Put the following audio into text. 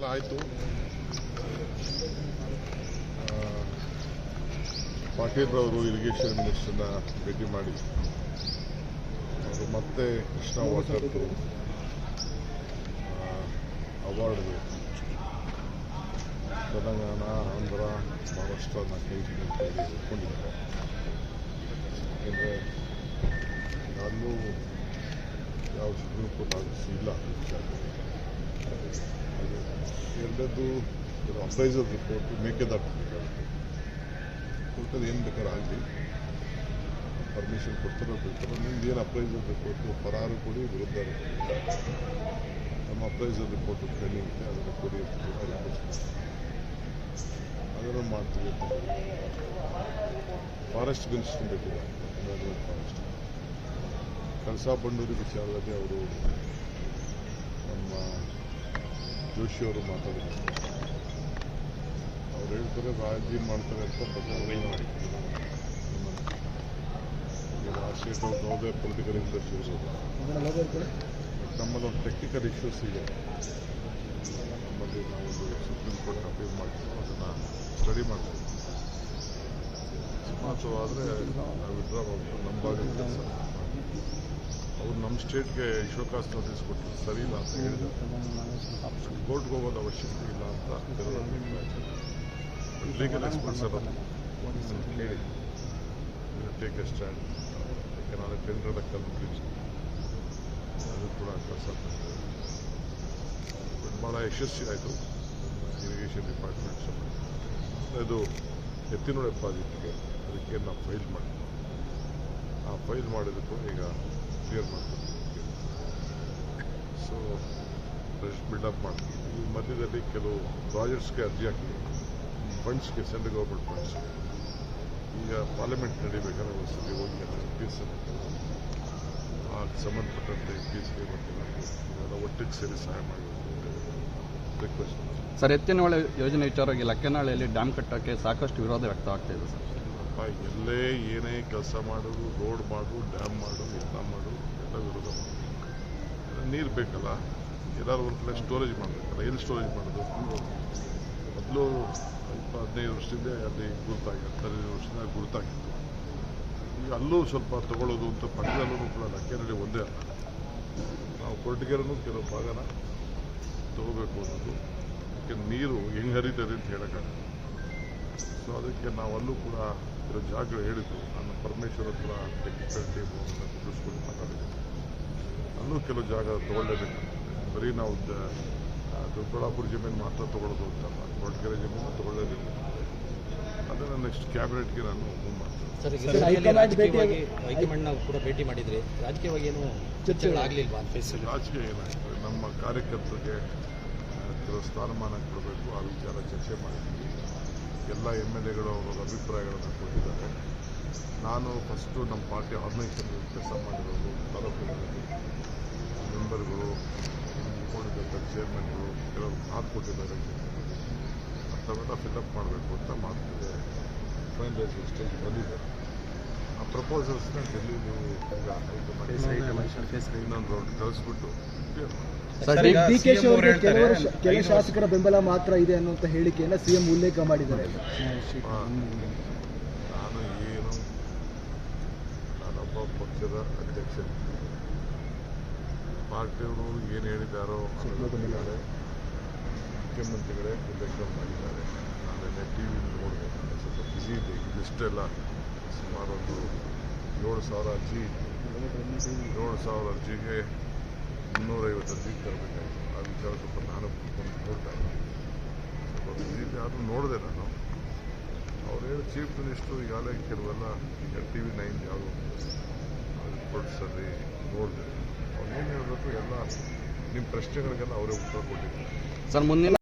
ಎಲ್ಲ ಆಯಿತು ಪಾಟೀಲ್ರವರು ಇರಿಗೇಷನ್ ಮಿನಿಸ್ಟರ್ನ ಭೇಟಿ ಮಾಡಿ. ಅವರು ಮತ್ತೆ ಕೃಷ್ಣ ವಾಟರ್ ಅವಾರ್ಡ್ ತೆಲಂಗಾಣ, ಆಂಧ್ರ, ಮಹಾರಾಷ್ಟ್ರ ಕೈಗೆ ಅಂತ ಹೇಳಿ ಒಪ್ಕೊಂಡಿದ್ದಾರೆ. ಯಾಕೆಂದರೆ ಅಲ್ಲೂ ಯಾವ ಸುಪ್ರೀಂ ಕೋರ್ಟ್ ಆದೇಶ ಇಲ್ಲ. ಎರಡದ್ದು ಅಪ್ರೈಸಲ್ ರಿಪೋರ್ಟ್ ಮೇಕೆದಾಟು ಕೋರ್ಟಲ್ಲಿ ಏನು ಬೇಕಾದ್ರೆ ಆಗಲಿ. ಪರ್ಮಿಷನ್ ಕೊಡ್ತಾರೋ ಬಿಡ್ತಾರೋ, ನಿಮ್ದು ಏನು ಅಪ್ರೈಸಲ್ ರಿಪೋರ್ಟು ಪರಾರು ಕೊಡಿ, ವಿರುದ್ಧ ನಮ್ಮ ಅಪ್ರೈಸರ್ ರಿಪೋರ್ಟ್ ಟ್ರೈನಿಂಗ್ ಅದನ್ನು ಕೊಡಿ ಅದನ್ನು ಮಾಡ್ತೀವಿ ಫಾರೆಸ್ಟ್ ಮಿನಿಸ್ಟರ್ ಬೇಕಿದೆ. ಫಾರೆಸ್ಟ್ ಕಳಸಾ ಬಂಡೂರಿ ವಿಚಾರದಲ್ಲಿ ಅವರು ನಮ್ಮ ಜೋಶಿಯವರು ಮಾತಾಡಿದ್ರು ಅವ್ರು ಹೇಳ್ತಾರೆ ರಾಜಿ ಮಾಡ್ತಾರೆ ಅಂತ ಮಾಡಿ. ಆ ಸ್ಟೇಟ್ ಅವ್ರು ಯಾವುದೇ ಪೊಲಿಟಿಕಲ್ ಇಂಟ್ರೆಸ್ಟ್ ಇರೋದು ನಮ್ಮಲ್ಲಿ ಒಂದು ಟೆಕ್ನಿಕಲ್ ಇಶ್ಯೂಸ್ ಇದೆ. ನಮ್ಮಲ್ಲಿ ನಾವೊಂದು ಸುಪ್ರೀಂ ಕೋರ್ಟ್ ಅಪೀಲ್ ಮಾಡ್ತೀವಿ ಅದನ್ನು ಸ್ಟಡಿ ಮಾಡ್ತೀವಿ ಸಮಾಸವಾದರೆ ನಾವು ವಿಡ್ರಾ ಮಾಡ್ತೀವಿ ನಮ್ಮ ಭಾಗದ ಕೆಲಸ. ಅವ್ರು ನಮ್ಮ ಸ್ಟೇಟ್ಗೆ ಶೋಕಾಸ್ ನೋಟಿಸ್ ಕೊಟ್ಟರು ಸರಿ ಇಲ್ಲ ಅಂತ ಹೇಳಿದ್ದಾರೆ ಕೋರ್ಟ್ಗೆ ಹೋಗೋದು ಅವಶ್ಯಕತೆ ಇಲ್ಲ ಅಂತ ಲೀಗಲ್ ಎಕ್ಸ್ಪರ್ಟ್ಸ್ ಎಲ್ಲ ಕೇಳಿ ಟೇಕ್ ಎ ಸ್ಟ್ಯಾಂಡ್ ಯಾಕೆ ನಾಳೆ ಟೆಂಡರ್ ಕಲ್ಪಿಸಿ ಅದು ಕೂಡ ಕೆಲಸ ಭಾಳ ಯಶಸ್ವಿ ಆಯಿತು. ಇರಿಗೇಷನ್ ಡಿಪಾರ್ಟ್ಮೆಂಟ್ ಇದು ಎತ್ತಿನೋಡೆ ಪ್ರಾಜೆಕ್ಟ್ಗೆ ಅದಕ್ಕೆ ನಾವು ಫೈಲ್ ಮಾಡಿದ್ವಿ. ಆ ಫೈಲ್ ಮಾಡಿದಕ್ಕೂ ಈಗ ಕ್ಲಿಯರ್ ಸೊ ಅಪ್ ಬಿಲ್ಡಪ್ ಮಾಡ್ತೀವಿ ಈ ಮಧ್ಯದಲ್ಲಿ ಕೆಲವು ಪ್ರಾಜೆಕ್ಟ್ಸ್ಗೆ ಅರ್ಜಿ ಹಾಕಿದ್ವಿ ಫಂಡ್ಸ್ಗೆ ಸೆಂಟ್ರಲ್ ಗೌರ್ಮೆಂಟ್ ಫಂಡ್ಸ್ ಈಗ ಪಾರ್ಲಿಮೆಂಟ್ ನಡಿಬೇಕಾದ್ರೆ ಒಂದ್ಸತಿ ಹೋಗಿ ಎಲ್ಲ ಪೀಸ್ ಆ ಸಂಬಂಧಪಟ್ಟಂತೆ ಮತ್ತು ಇದೆಲ್ಲ ಒಟ್ಟಿಗೆ ಸೇರಿ ಸಹಾಯ ಮಾಡಬೇಕು ರಿಕ್ವೆಸ್ಟ್ ಸರ್ ಎತ್ತಿನಹೊಳೆ ಯೋಜನೆ ವಿಚಾರವಾಗಿ ಲಕ್ಕನಹಳ್ಳಿಯಲ್ಲಿ ಡ್ಯಾಮ್ ಕಟ್ಟೋಕ್ಕೆ ಸಾಕಷ್ಟು ವಿರೋಧ ವ್ಯಕ್ತವಾಗ್ತಾ ಇದೆ ಸರ್ ಎಲ್ಲೇ ಏನೇ ಕೆಲಸ ಮಾಡೋದು ರೋಡ್ ಮಾಡು ಡ್ಯಾಮ್ ಮಾಡು ನೀರು ಬೇಕಲ್ಲ ಎಲ್ಲರೂ ಒಂದು ಕಡೆ ಸ್ಟೋರೇಜ್ ಮಾಡಬೇಕಲ್ಲ, ಎಲ್ಲಿ ಸ್ಟೋರೇಜ್ ಮಾಡೋದು? ಮೊದಲು ಸ್ವಲ್ಪ ಹದಿನೈದು ವರ್ಷದಿಂದ ಅಲ್ಲಿ ಗುರುತಾಗಿತ್ತು, ಹದಿನೈದು ವರ್ಷದಿಂದ ಗುರುತಾಗಿತ್ತು. ಈಗ ಅಲ್ಲೂ ಸ್ವಲ್ಪ ತಗೊಳ್ಳೋದು ಅಂತ ಪಕ್ಕದಲ್ಲೂ ಕೂಡ ಲಕ್ಕೇನಹಳ್ಳಿ ಒಂದೇ ಅಲ್ಲ. ನಾವು ಕೊರಟಗೆರೆನೂ ಕೆಲವು ಭಾಗನ ತಗೋಬೇಕು ಅನ್ನೋದು. ಯಾಕೆ ನೀರು ಹೆಂಗೆ ಹರಿತದೆ ಅಂತ ಹೇಳೋಕ್ಕಾಗಲ್ಲ. ಸೊ ಅದಕ್ಕೆ ನಾವಲ್ಲೂ ಕೂಡ ಕೆಲವು ಜಾಗಗಳು ಹೇಳಿದ್ದು ನಾನು ಪರಮೇಶ್ವರ ಹತ್ರ ಟೆಕ್ನಿಕಲ್ ಅಂತ ತಿಳಿಸ್ಕೊಂಡು ಮಾತಾಡಿದ್ದೆ ಅಲ್ಲೂ ಕೆಲವು ಜಾಗ ತಗೊಳ್ಳೇಬೇಕು. ಬರೀ ನಾವು ದೊಡ್ಡಬಳ್ಳಾಪುರ ಜಮೀನು ಮಾತ್ರ ತಗೊಳ್ಳೋದು ಅಂತಲ್ಲ ಕೊರಟಗೆರೆ ಜಮೀನು ತಗೊಳ್ಳೇಬೇಕು. ಅದನ್ನು ನೆಕ್ಸ್ಟ್ ಕ್ಯಾಬಿನೆಟ್ಗೆ ನಾನು ಮೂವ್ ಮಾಡ್ತೀನಿ. ರಾಜಕೀಯವಾಗಿ ಹೈಕಮಾಂಡ್ನ ಕೂಡ ಭೇಟಿ ಮಾಡಿದ್ರಿ. ರಾಜಕೀಯವಾಗಿ ಏನು ಚರ್ಚೆಗಳಾಗಲಿಲ್ವಾ ಅಂತ ರಾಜಕೀಯ ಏನಾಗ್ತದೆ? ನಮ್ಮ ಕಾರ್ಯಕರ್ತರಿಗೆ ಕೆಲವು ಸ್ಥಾನಮಾನ ಕೊಡಬೇಕು ಆ ವಿಚಾರ ಚರ್ಚೆ ಮಾಡಿದ್ದೀವಿ ಎಲ್ಲ ಎಂ ಎಲ್ ಎಗಳು ಅವರ ಅಭಿಪ್ರಾಯಗಳನ್ನು ಕೊಟ್ಟಿದ್ದಾರೆ. ನಾನು ಫಸ್ಟು ನಮ್ಮ ಪಾರ್ಟಿ ಆರ್ಗನೈಸೇಷನ್ ಕೆಲಸ ಮಾಡಿರೋದು ತಾಲೂಕಿನಲ್ಲಿ ಮೆಂಬರ್ಗಳು ಉಳಿದಂಥ ಚೇರ್ಮನ್ಗಳು ಕೆಲವರು ಮಾತು ಕೊಟ್ಟಿದ್ದಾರೆ. ಅಂಥವೆಲ್ಲ ಫಿಲಪ್ ಮಾಡಬೇಕು ಅಂತ ಮಾಡ್ತಿದೆ. ಫೈನಲೈಸ್ ಸ್ಟೇಜ್ ಬಂದಿದೆ. ಆ ಪ್ರಪೋಸಲ್ಸ್ನ ಡೆಲ್ಲಿಲಿ ಈಗ ಹೈಕಮಾಂಡ್ ಇನ್ನೊಂದು ರೌಂಡ್ ಕಳಿಸ್ಬಿಟ್ಟು ಕ್ಲಿಯರ್ ಮಾಡಿ. ಕೆಲ ಶಾಸಕರ ಬೆಂಬಲ ಮಾತ್ರ ಇದೆ ಅನ್ನುವಂತ ಹೇಳಿಕೆಯನ್ನ ಸಿಎಂ ಉಲ್ಲೇಖ ಮಾಡಿದ್ದಾರೆ ಆ, ನಾನು ಏನು ನಾನೊಬ್ಬ ಪಕ್ಷದ ಅಧ್ಯಕ್ಷ ಪಾರ್ಟಿಯವರು ಏನು ಹೇಳಿದ್ದಾರೋ ಹೇಳಿದ್ದಾರೆ ಮುಖ್ಯಮಂತ್ರಿಗಳೇ ಉಲ್ಲೇಖ ಮಾಡಿದ್ದಾರೆ. ನಾನು ನಿನ್ನೆ ಟಿ ವಿ ನೋಡಿದೆ ಸ್ವಲ್ಪ ಬ್ಯುಸಿ ಇದೆ. ಎಲ್ಲ ಸುಮಾರು ಒಂದು ಏಳು ಸಾವಿರ ಅರ್ಜಿ ಏಳು ಸಾವಿರ ಅರ್ಜಿಗೆ ಮುನ್ನೂರೈವತ್ತು ಅರ್ಜಿ ತರಬೇಕಾಗಿತ್ತು ಆ ವಿಚಾರ ಸ್ವಲ್ಪ ನಾನು ಕುತ್ಕೊಂಡು ನೋಡ್ತಾ ಇದ್ದೀನಿ. ಸ್ವಲ್ಪ ಇದೆ. ಆದರೂ ನೋಡಿದೆ ನಾನು. ಅವ್ರು ಹೇಳಿ ಚೀಫ್ ಮಿನಿಸ್ಟ್ರು ಈಗಾಗಲೇ ಕೆಲವೆಲ್ಲ ಟಿ ವಿ ನೈನ್ ರಿಪೋರ್ಟ್ಸಲ್ಲಿ ನೋಡಿದೆ. ಅವ್ರು ಏನು ಹೇಳಬೇಕು ಎಲ್ಲ ನಿಮ್ಮ ಪ್ರಶ್ನೆಗಳಿಗೆಲ್ಲ ಅವರೇ ಉತ್ತರ ಕೊಟ್ಟಿದ್ದಾರೆ. ಸರ್ ಮುಂದಿನ